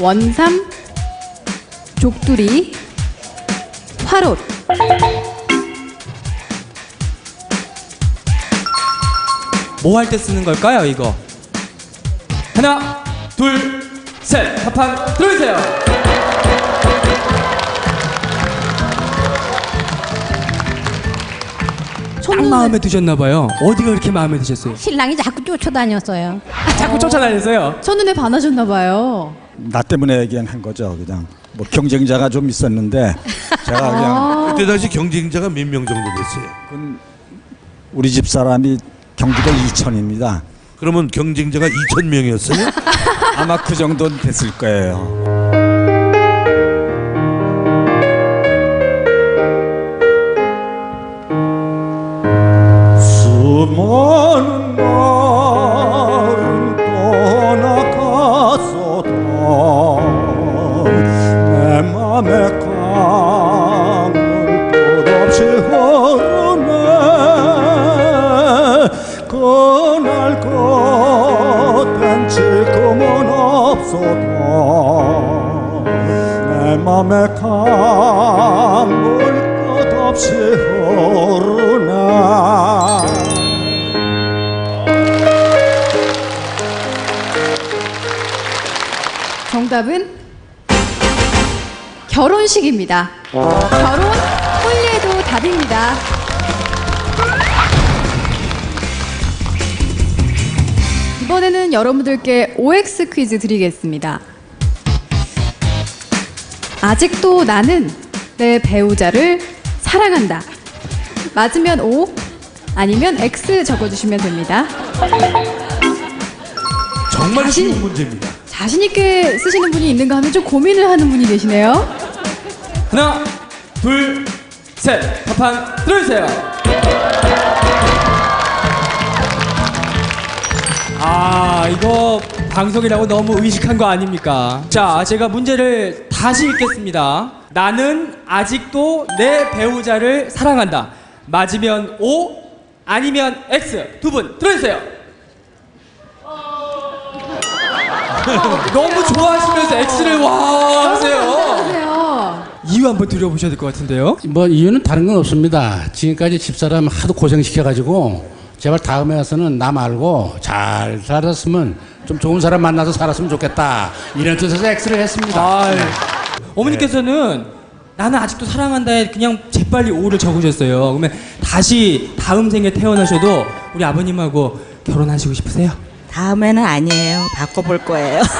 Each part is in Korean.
원삼, 족두리, 화롯. 뭐 할 때 쓰는 걸까요, 이거? 하나, 둘, 셋. 합판 들어주세요. 딱 마음에 드셨나 봐요. 어디가 그렇게 마음에 드셨어요? 신랑이 자꾸 쫓아다녔어요. 자꾸 쫓아다녔어요. 첫눈에 반하셨나 봐요. 나 때문에 그냥 한 거죠. 그냥 뭐 경쟁자가 좀 있었는데 제가 그냥 그때 당시 경쟁자가 몇 명 정도 됐어요? 우리 집 사람이 경기도 이천입니다. 그러면 경쟁자가 2천 명이었어요? 아마 그 정도는 됐을 거예요. 수많은 없어도 내 맘에 강물 끝없이 흐르네 정답은 결혼식입니다. 결혼 홀리에도 답입니다. 이번에는 여러분들께 OX 퀴즈 드리겠습니다. 아직도 나는 내 배우자를 사랑한다. 맞으면 O, 아니면 X 적어주시면 됩니다. 정말 자신- 쉬운 문제입니다. 자신 있게 쓰시는 분이 있는가 하면 좀 고민을 하는 분이 계시네요. 하나, 둘, 셋. 합판 들어주세요. 이거 방송이라고 너무 의식한 거 아닙니까? 자, 제가 문제를 다시 읽겠습니다. 나는 아직도 내 배우자를 사랑한다. 맞으면 O, 아니면 X. 두 분 들어주세요. 너무 좋아하시면서 X를 와 하세요. 안녕하세요. 이유 한번 들어보셔야 될 것 같은데요. 뭐 이유는 다른 건 없습니다. 지금까지 집사람 하도 고생시켜가지고 제발 다음에 와서는 나 말고 잘 살았으면 좀 좋은 사람 만나서 살았으면 좋겠다. 이런 뜻에서 X를 했습니다. 아, 어머니께서는 나는 아직도 사랑한다에 그냥 재빨리 오를 적으셨어요. 그러면 다시 다음 생에 태어나셔도 우리 아버님하고 결혼하시고 싶으세요? 다음에는 아니에요. 바꿔볼 거예요.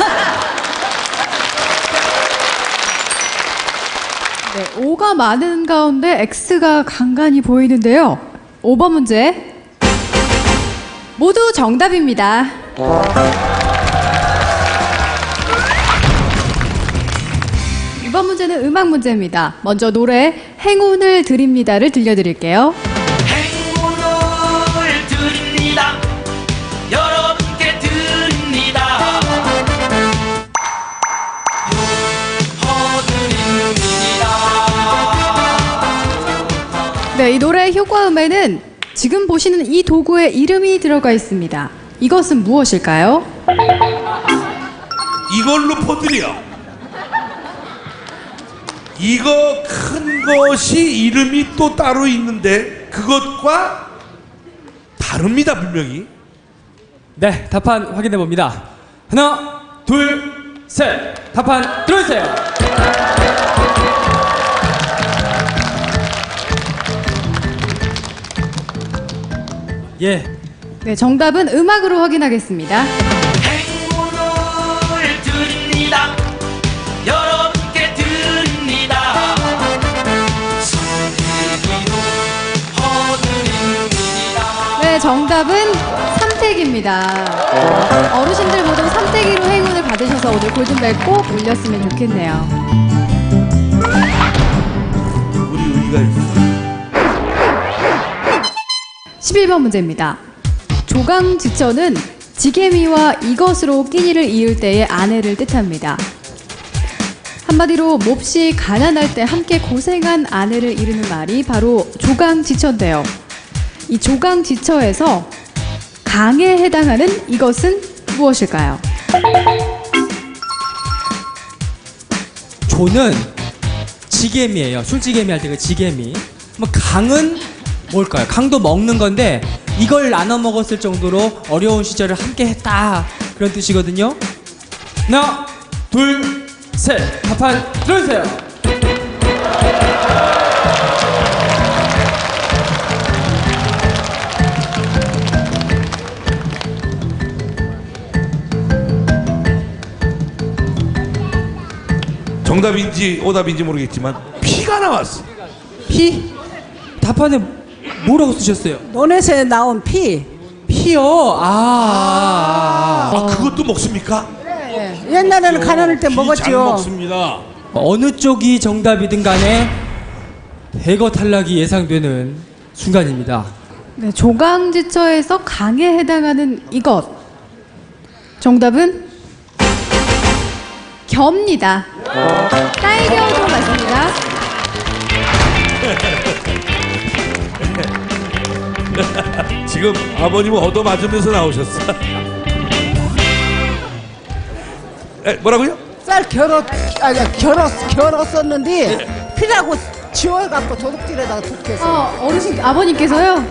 네, O가 많은 가운데 X가 간간히 보이는데요. 5번 문제. 모두 정답입니다. 이번 문제는 음악 문제입니다. 먼저 노래 행운을 드립니다를 들려드릴게요. 행운을 드립니다. 여러분께 드립니다. 네, 이 노래의 효과음에는 지금 보시는 이 도구의 이름이 들어가 있습니다. 이것은 무엇일까요? 이걸로 퍼드려. 이거 큰 것이 이름이 또 따로 있는데 그것과 다릅니다 분명히. 네, 답판 확인해 봅니다. 하나, 둘, 셋. 답판 들어주세요. 예, 네, 정답은 음악으로 확인하겠습니다. 행운을 드립니다. 여러분께 드립니다. 선택이로 허드립니다. 네, 정답은 삼택입니다. 어르신들 모두 삼택이로 행운을 받으셔서 오늘 골든벨 꼭 울렸으면 좋겠네요. 우리 의리가 있어. 11번 문제입니다. 조강지처는 지게미와 이것으로 끼니를 이을 때의 아내를 뜻합니다. 한마디로 몹시 가난할 때 함께 고생한 아내를 이르는 말이 바로 조강지처인데요. 이 조강지처에서 강에 해당하는 이것은 무엇일까요? 조는 지게미예요. 술지게미 할 때 그 지게미. 뭐 강은 뭘까요? 강도 먹는 건데 이걸 나눠 먹었을 정도로 어려운 시절을 함께 했다. 그런 뜻이거든요. 하나, 둘, 셋. 답판 들어주세요. 정답인지 오답인지 모르겠지만 피가 나왔어. 피? 답판에 뭐라고 쓰셨어요? 논에서 나온 피. 피요. 아. 아, 그것도 먹습니까? 옛날에는 가난할 때잘 먹었죠. 먹습니다. 어느 쪽이 정답이든 간에 대거 탈락이 예상되는 순간입니다. 네, 조강지처에서 강에 해당하는 이것. 정답은 겨입니다. 딸겨도 맞습니다. 지금 아버님은 얻어맞으면서 나오셨어. 에, 뭐라고요? 쌀 결어 아니 결어 결었었는데 피라고 지워갖고 도둑질에다가 도둑했어. 어, 어르신 아버님께서요.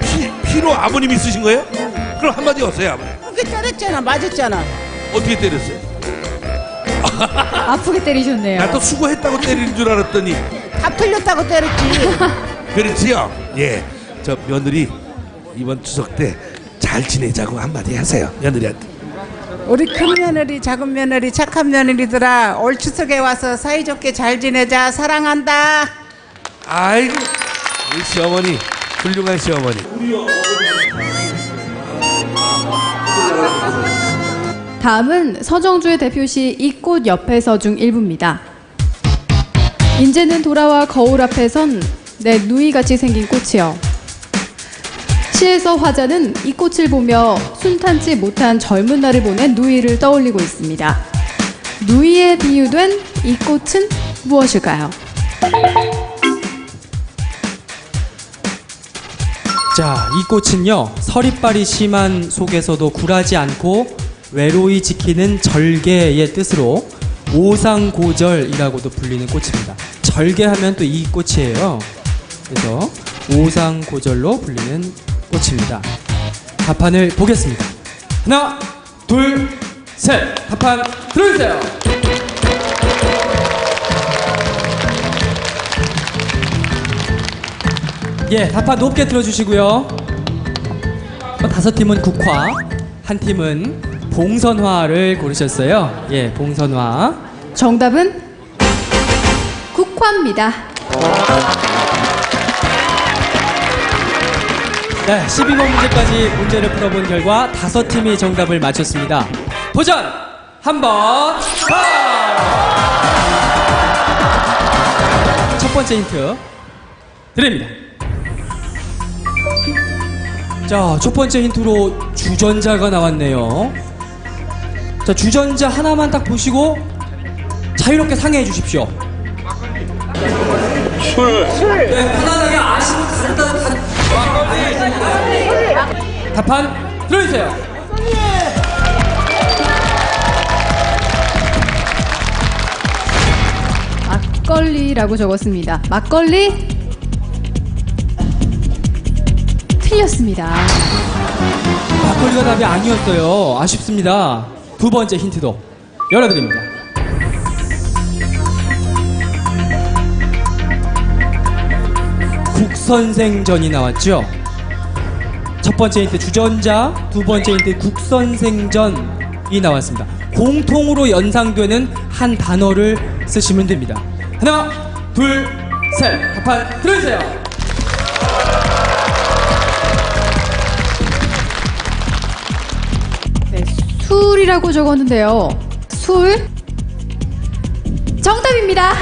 피, 피로 아버님이 쓰신 거예요? 그럼 한마디 하세요, 아버님. 그게 때렸잖아, 맞았잖아. 어떻게 때렸어요? 아프게 때리셨네요. 나 또 수고했다고 때리는 줄 알았더니 다 틀렸다고 때렸지. 그렇지요? 예. 저 며느리 이번 추석 때 잘 지내자고 한마디 하세요, 며느리한테. 우리 큰 며느리, 작은 며느리, 착한 며느리들아, 올 추석에 와서 사이좋게 잘 지내자, 사랑한다. 아이고, 우리 시어머니, 훌륭한 시어머니. 다음은 서정주의 대표시 이 꽃 옆에서 중 일부입니다. 인제는 돌아와 거울 앞에 선 내 누이같이 생긴 꽃이여. 시에서 화자는 이 꽃을 보며 순탄치 못한 젊은 날을 보낸 누이를 떠올리고 있습니다. 누이에 비유된 이 꽃은 무엇일까요? 자, 이 꽃은요, 서리빨이 심한 속에서도 굴하지 않고 외로이 지키는 절개의 뜻으로 오상고절이라고도 불리는 꽃입니다. 절개하면 또 이 꽃이에요. 그래서 오상고절로 불리는 꽃입니다. 답판을 보겠습니다. 하나, 둘, 셋. 답판 들어주세요. 예, 답판 높게 들어주시고요. 어, 다섯 팀은 국화, 한 팀은 봉선화를 고르셨어요. 예, 봉선화. 정답은 국화입니다. 네, 12번 문제까지 문제를 풀어본 결과 다섯 팀이 정답을 맞췄습니다. 도전! 한번 첫 번째 힌트 드립니다. 자, 첫 번째 힌트로 주전자가 나왔네요. 자, 주전자 하나만 딱 보시고 자유롭게 상의해 주십시오. 술. 네, 편안하게 아시는 간단 답판 들어주세요. 막걸리라고 적었습니다. 막걸리 틀렸습니다. 막걸리가 답이 아니었어요. 아쉽습니다. 두 번째 힌트도 열어드립니다. 국선생전이 나왔죠. 첫 번째 힌트 주전자, 두 번째 힌트 국선생전이 나왔습니다. 공통으로 연상되는 한 단어를 쓰시면 됩니다. 하나, 둘, 셋. 답판 들어주세요. 네, 술이라고 적었는데요. 술 정답입니다.